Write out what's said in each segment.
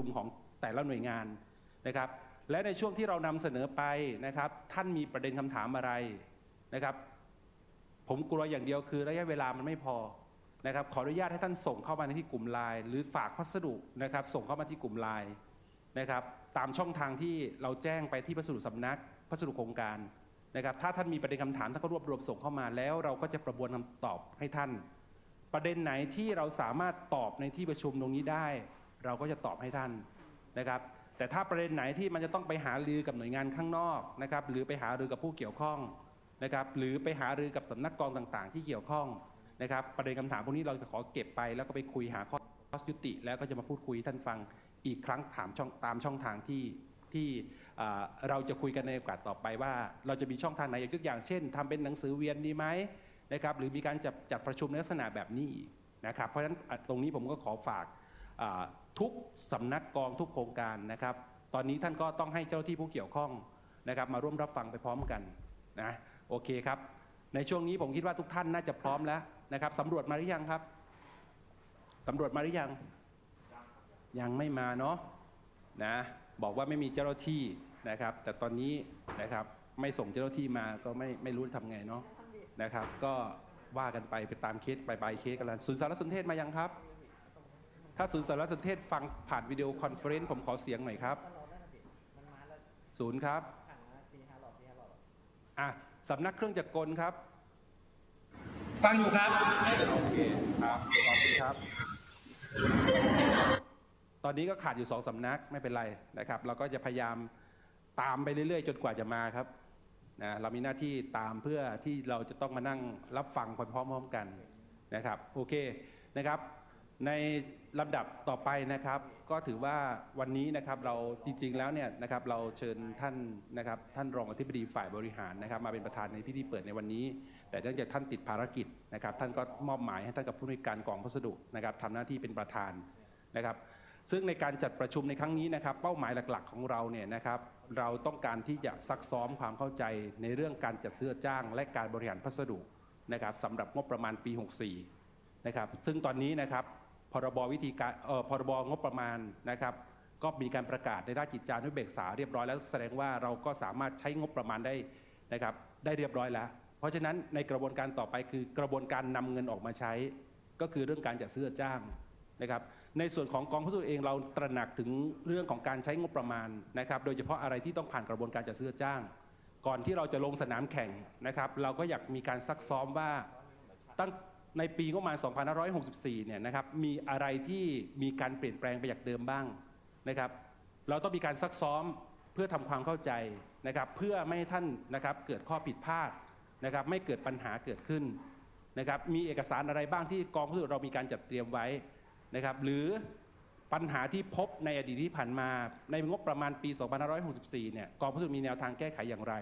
ชุมของแต่ละหน่วยงานนะครับ และในช่วงที่เรานำเสนอไปนะครับ ท่านมีประเด็นคำถามอะไรนะครับ ผมกลัวอย่างเดียวคือระยะเวลามันไม่พอนะครับ ขออนุญาตให้ท่านส่งเข้ามาในที่กลุ่มไลน์หรือฝากพัสดุนะครับ ส่งเข้ามาที่กลุ่มไลน์นะครับ ตามช่องทางที่เราแจ้งไปที่พัสดุสำนัก พัสดุโครงการนะครับ ถ้าท่านมีประเด็นคำถามท่านก็รวบรวมส่งเข้ามาแล้ว เราก็จะประมวลคำตอบให้ท่าน ประเด็นไหนที่เราสามารถตอบในที่ประชุมตรงนี้ได้ เราก็จะตอบให้ท่านนะครับแต่ถ้าประเด็นไหนที่มันจะต้องไปหารือกับหน่วยงานข้างนอกนะครับหรือไปหารือกับผู้เกี่ยวข้องนะครับหรือไปหารือกับสำนักกองต่างๆ ที่เกี่ยวข้องนะครับประเด็นคำถามพวกนี้เราจะขอเก็บไป แล้วก็ไปคุยหาข้อยุติ แล้วก็จะมาพูดคุยท่านฟังอีกครั้งถามช่องตามช่องทางที่ที่เราจะคุยกันในโอกาสต่อไปว่า เราจะมีช่องทางไหนยกอย่างเช่นทำเป็นหนังสือเวียนดีไหมนะครับหรือมีการจัดจัดประชุมในลักษณะแบบนี้นะครับเพราะฉะนั้นตรงนี้ผมก็ขอฝาก ทุกสำนักกองทุกโครงการนะครับ ตอนนี้ท่านก็ต้องให้เจ้าที่ผู้เกี่ยวข้องนะครับ มาร่วมรับฟังไปพร้อมกันนะโอเคครับ ในช่วงนี้ผมคิดว่าทุกท่านน่าจะพร้อมแล้วนะครับสำรวจมาหรือยังครับสำรวจมาหรือยังยังไม่มาเนาะนะบอกว่าไม่มีเจ้าหน้าที่นะครับ แต่ตอนนี้นะครับไม่ส่งเจ้าหน้าที่มาก็ไม่ไม่รู้จะทำไงเนาะนะครับ ก็ว่ากันไปไปตามเคสไปไปเคสกันแล้วศูนย์สารสนเทศมายังครับ ถ้าศูนย์สารสนเทศฟังผ่านวิดีโอคอนเฟอเรนซ์ผมขอเสียงหน่อยครับ ศูนย์ครับอะสำนักเครื่องจักรกลครับ ฟังอยู่ครับ โอเคครับ ขอบคุณครับ ตอนนี้ก็ขาดอยู่สองสำนักไม่เป็นไรนะครับ เราก็จะพยายามตามไปเรื่อยๆ จนกว่าจะมาครับนะเรามีหน้าที่ตามเพื่อที่เราจะต้องมานั่งรับฟังพร้อมๆกันนะครับ โอเคนะครับ ในลำดับต่อไปนะครับก็ถือว่าวันนี้นะครับเราจริงๆแล้วเนี่ยนะครับเราเชิญท่านนะครับท่านรองอธิบดีฝ่ายบริหารนะครับ มาเป็นประธานในพิธีเปิดในวันนี้ แต่เนื่องจากท่านติดภารกิจนะครับ ท่านก็มอบหมายให้ท่านกับผู้ในวยการกองพัสดุนะครับทำหน้าที่เป็นประธานนะครับ ซึ่งในการจัดประชุมในครั้งนี้นะครับ เป้าหมายหลักๆของเราเนี่ยนะครับเราต้องการที่จะซักซ้อมความเข้าใจในเรื่องการจัดซื้อจ้าง และการบริหารพัสดุนะครับสำหรับงบประมาณปี 64นะครับซึ่งตอนนี้นะครับ พรบวิธีการเอ่อพรบงบประมาณนะครับ ก็มีการประกาศในด้านกิจจานุเบกษาเรียบร้อยแล้วแสดงว่าเราก็สามารถใช้งบประมาณได้นะครับได้เรียบร้อยแล้ว เพราะฉะนั้นในกระบวนการต่อไปคือกระบวนการนำเงินออกมาใช้ ก็คือเรื่องการจัดซื้อจ้างนะครับในส่วนของกองพัสดุเองเราตระหนักถึงเรื่องของการใช้งบประมาณนะครับโดยเฉพาะอะไรที่ต้องผ่านกระบวนการจัดซื้อจ้าง ก่อนที่เราจะลงสนามแข่งนะครับเราก็อยากมีการซักซ้อมว่าตั้ง ในปีงบประมาณ 2564 เนี่ยนะครับ มีอะไรที่มีการเปลี่ยนแปลงไปจากเดิมบ้างนะครับ เราต้องมีการซักซ้อมเพื่อทำความเข้าใจนะครับ เพื่อไม่ให้ท่านนะครับเกิดข้อผิดพลาดนะครับ ไม่เกิดปัญหาเกิดขึ้นนะครับ มีเอกสารอะไรบ้างที่กองพัสดุเรามีการจัดเตรียมไว้นะครับ หรือปัญหาที่พบในอดีตที่ผ่านมา ในงบประมาณปี 2564 เนี่ย กองพัสดุมีแนวทางแก้ไขอย่างไร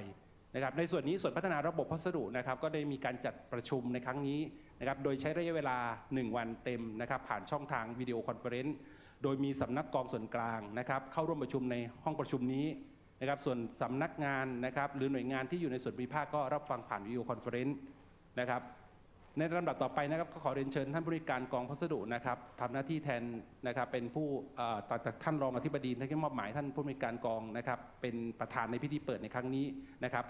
นะครับ ในส่วนนี้ส่วนพัฒนาระบบพัสดุนะครับ ก็ได้มีการจัดประชุมในครั้งนี้ นะครับ โดยใช้ระยะเวลา 1 วันเต็มนะครับ ผ่านช่องทางวิดีโอคอนเฟอเรนซ์ โดยมีสำนักกองส่วนกลางนะครับ เข้าร่วมประชุมในห้องประชุมนี้นะครับ ส่วนสำนักงานนะครับหรือหน่วยงานที่อยู่ในส่วนภูมิภาคก็รับฟังผ่านวิดีโอคอนเฟอเรนซ์นะครับ ในลำดับต่อไปนะครับก็ขอเรียนเชิญท่านผู้ริการกองพัสดุนะครับทำหน้าที่แทนนะครับเป็นผู้ต่อจากท่านรองอธิบดีที่มอบหมายท่านผู้มีการกองนะครับเป็นประธานในพิธีเปิดในครั้งนี้นะครับ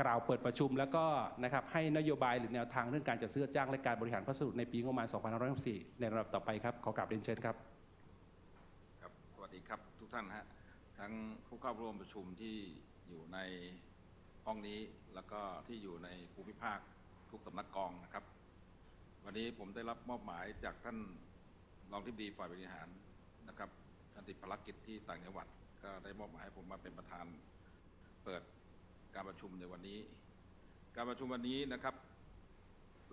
กล่าวเปิดประชุมแล้วก็นะครับให้นโยบายหรือแนวทางเรื่องการจัดซื้อจ้างและการบริหารพัสดุในปีงบประมาณ 2564 ในลำดับต่อไปครับ ขอกราบเรียนเชิญครับ ครับ สวัสดีครับทุกท่านฮะ ทั้งผู้เข้าร่วมประชุมที่อยู่ในห้องนี้แล้วก็ที่อยู่ในภูมิภาคทุกสำนักกองนะครับ วันนี้ผมได้รับมอบหมายจากท่านรองที่ดีฝ่ายบริหารนะครับท่านติดภารกิจที่ต่างจังหวัด ก็ได้มอบหมายให้ผมมาเป็นประธานเปิด การประชุมในวันนี้ การประชุมวันนี้นะครับ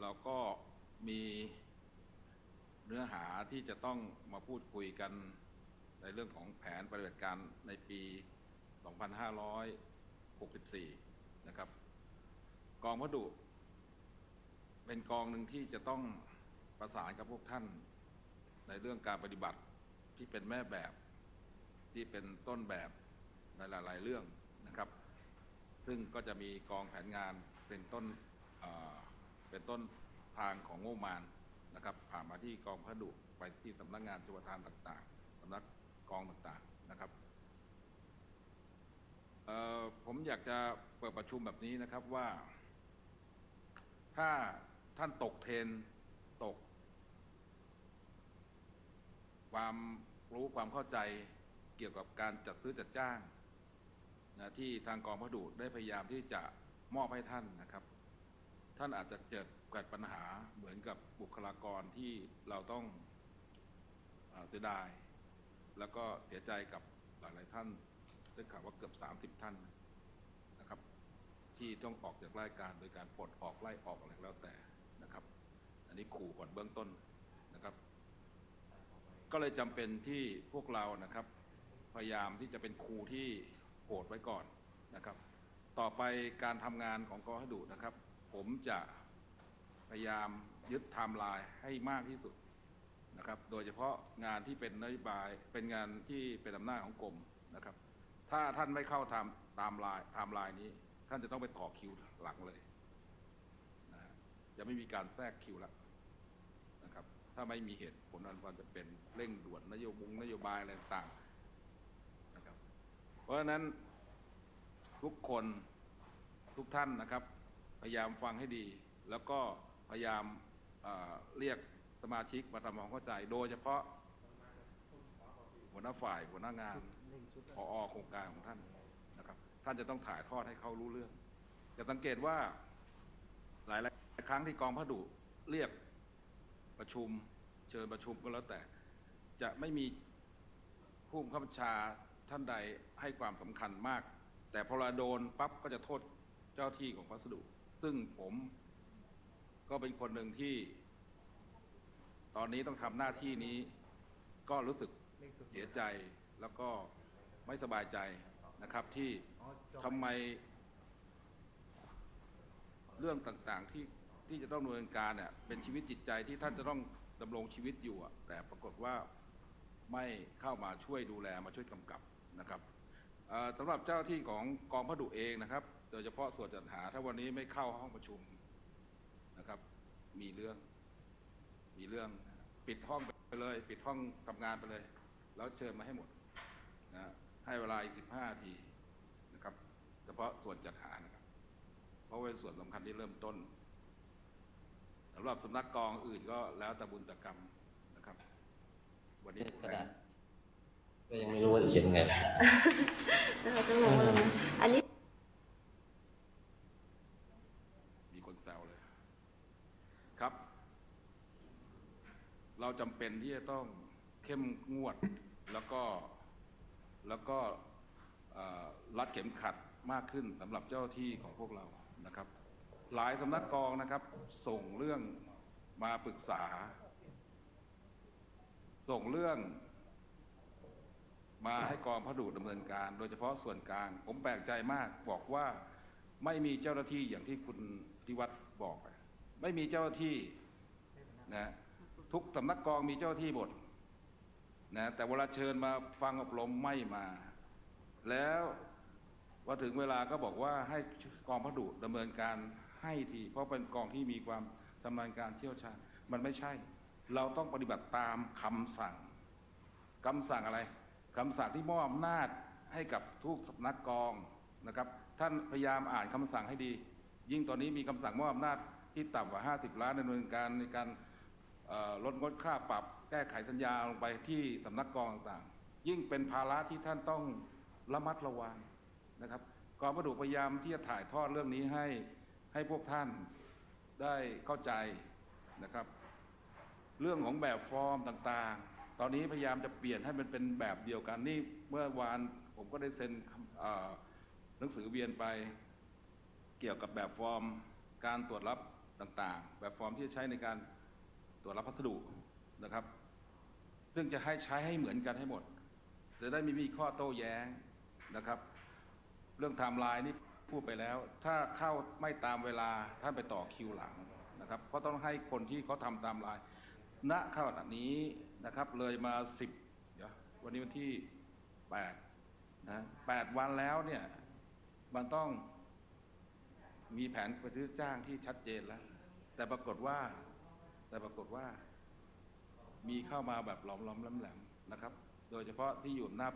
เราก็มีเนื้อหาที่จะต้องมาพูดคุยกันในเรื่องของแผนปฏิบัติการในปี 2564 นะครับ กองพัสดุ เป็นกองหนึ่งที่จะต้องประสานกับพวกท่านในเรื่องการปฏิบัติที่เป็นแม่แบบที่เป็นต้นแบบในหลาย ๆ เรื่องนะครับ ซึ่งก็จะมีกองแผนงานเป็นต้นเป็นต้นทางของงบมาณนะครับผ่านมาที่กองพัสดุไปที่สำนักงานจุฬาทานต่างๆสำนักกองต่างๆนะครับผมอยากจะเปิดประชุมแบบนี้นะครับว่า ถ้าท่านตกเทรนตก ความรู้ความเข้าใจเกี่ยวกับการจัดซื้อจัดจ้าง นะที่ทางกองพระดุได้พยายามที่จะมอบให้ท่านนะครับ ท่านอาจจะเกิดเกิดปัญหาเหมือนกับบุคลากรที่เราต้องอเสียดาย แล้วก็เสียใจกับหลายๆท่านได้ข่าวว่าเกือบ 30 ท่านนะครับ ที่ต้องออกจากรายการโดยการปลดออกไล่ออกอะไรแล้วแต่นะครับ อันนี้ขู่ก่อนเบื้องต้นนะครับ ก็เลยจำเป็นที่พวกเรานะครับ พยายามที่จะเป็นครูที่ โหดไว้ก่อนนะครับ ต่อไปการทำงานของกองทัพดุนะครับ ผมจะพยายามยึดไทม์ไลน์ให้มากที่สุดนะครับ โดยเฉพาะงานที่เป็นนโยบายเป็นงานที่เป็นอำนาจของกรมนะครับ ถ้าท่านไม่เข้าตามตามไลน์ไทม์ไลน์นี้ ท่านจะต้องไปต่อคิวหลังเลยนะจะไม่มีการแทรกคิวแล้วนะครับ ถ้าไม่มีเหตุผลอันควรจะเป็นเร่งด่วนนโยบงนโยบายอะไรต่าง เพราะฉะนั้นทุกคนทุกท่านนะครับ พยายามฟังให้ดี แล้วก็พยายามเเรียกสมาชิกมาทำความเข้าใจ โดยเฉพาะหัวหน้าฝ่ายหัวหน้างานพอโครงการของท่านนะครับ ท่านจะต้องถ่ายทอดให้เขารู้เรื่อง จะสังเกตว่าหลายๆครั้งที่กองพระดุเรียกประชุม เชิญประชุมก็แล้วแต่ จะไม่มีผู้บัญชา ท่านใดให้ความสำคัญมาก แต่พอเราโดนปั๊บก็จะโทษเจ้าที่ของพัสดุ ซึ่งผมก็เป็นคนหนึ่งที่ ตอนนี้ต้องทำหน้าที่นี้ ก็รู้สึกเสียใจแล้วก็ไม่สบายใจนะครับที่ทำไม เรื่องต่างๆที่ที่จะต้องดำเนินการเนี่ยเป็นชีวิตจิตใจที่ท่านจะต้องดำรงชีวิตอยู่แต่ปรากฏว่าไม่เข้ามาช่วยดูแลมาช่วยกำกับ นะครับสำหรับเจ้าที่ของกองพระดุเองนะครับ โดยเฉพาะส่วนจัดหา ถ้าวันนี้ไม่เข้าห้องประชุมนะครับ มีเรื่อง มีเรื่องปิดห้องไปเลย ปิดห้องทำงานไปเลย แล้วเชิญมาให้หมดนะให้เวลาอีกสิบห้าทีนะครับ เฉพาะส่วนจัดหานะครับ เพราะเป็นส่วนสำคัญที่เริ่มต้นสำหรับสำนักกองอื่นก็แล้วแต่บุญตกรรมนะครับ วันนี้ กระดาษก็ยังไม่รู้ว่าจะเขียนไงนะคะจะงงว่าเราอันนี้ มีคนแซวเลย ครับ เราจำเป็นที่จะต้องเข้มงวดแล้วก็แล้วก็เอ่อรัดเข็มขัดมากขึ้นสำหรับเจ้าหน้าที่ของพวกเรานะครับ หลายสำนักกองนะครับ ส่งเรื่องมาปรึกษา ส่งเรื่อง มาให้กองพระดุดำเนินการ โดยเฉพาะส่วนกลาง ผมแปลกใจมากบอกว่าไม่มีเจ้าหน้าที่อย่างที่คุณธิวัฒน์บอก ไม่มีเจ้าหน้าที่นะทุกสำนักกองมีเจ้าหน้าที่หมดนะแต่เวลาเชิญมาฟังอบรมไม่มา แล้วพอถึงเวลาก็บอกว่าให้กองพระดุดำเนินการให้ที เพราะเป็นกองที่มีความชำนาญการเชี่ยวชาญมันไม่ใช่ เราต้องปฏิบัติตามคำสั่งคำสั่งอะไร คำสั่งที่มอบอำนาจให้กับทุกสำนักกองนะครับ ท่านพยายามอ่านคำสั่งให้ดี ยิ่งตอนนี้มีคำสั่งมอบอำนาจที่ต่ำกว่า 50 ล้านดำเนินการในการลดงดค่าปรับแก้ไขสัญญาลงไปที่สำนักกองต่างๆ ยิ่งเป็นภาระที่ท่านต้องระมัดระวังนะครับกองประดุพยายามที่จะถ่ายทอดเรื่องนี้ให้ให้พวกท่านได้เข้าใจนะครับ เรื่องของแบบฟอร์มต่างๆ ตอนนี้พยายามจะเปลี่ยนให้มันเป็นแบบเดียวกันนี่เมื่อวานผมก็ได้เซ็นหนังสือเวียนไปเกี่ยวกับแบบฟอร์มการตรวจรับต่างๆ แบบฟอร์มที่จะใช้ในการตรวจรับพัสดุนะครับ ซึ่งจะให้ใช้ให้เหมือนกันให้หมด จะได้ไม่มีข้อโต้แย้งนะครับ เรื่องไทม์ไลน์นี่พูดไปแล้ว ถ้าเข้าไม่ตามเวลาท่านไปต่อคิวหลังนะครับ เพราะต้องให้คนที่เขาทำตามไลน์ ณขณะนี้นะครับเลยมาสิบเดี๋ยววันนี้วันที่แปดนะแปดวันแล้วเนี่ยมันต้องมีแผนปฏิบัติจ้างที่ชัดเจนแล้ว แต่ปรากฏว่าแต่ปรากฏว่า มีเข้ามาแบบหลอมๆแหลมนะครับโโดยเฉพาะที่อยู่หน้า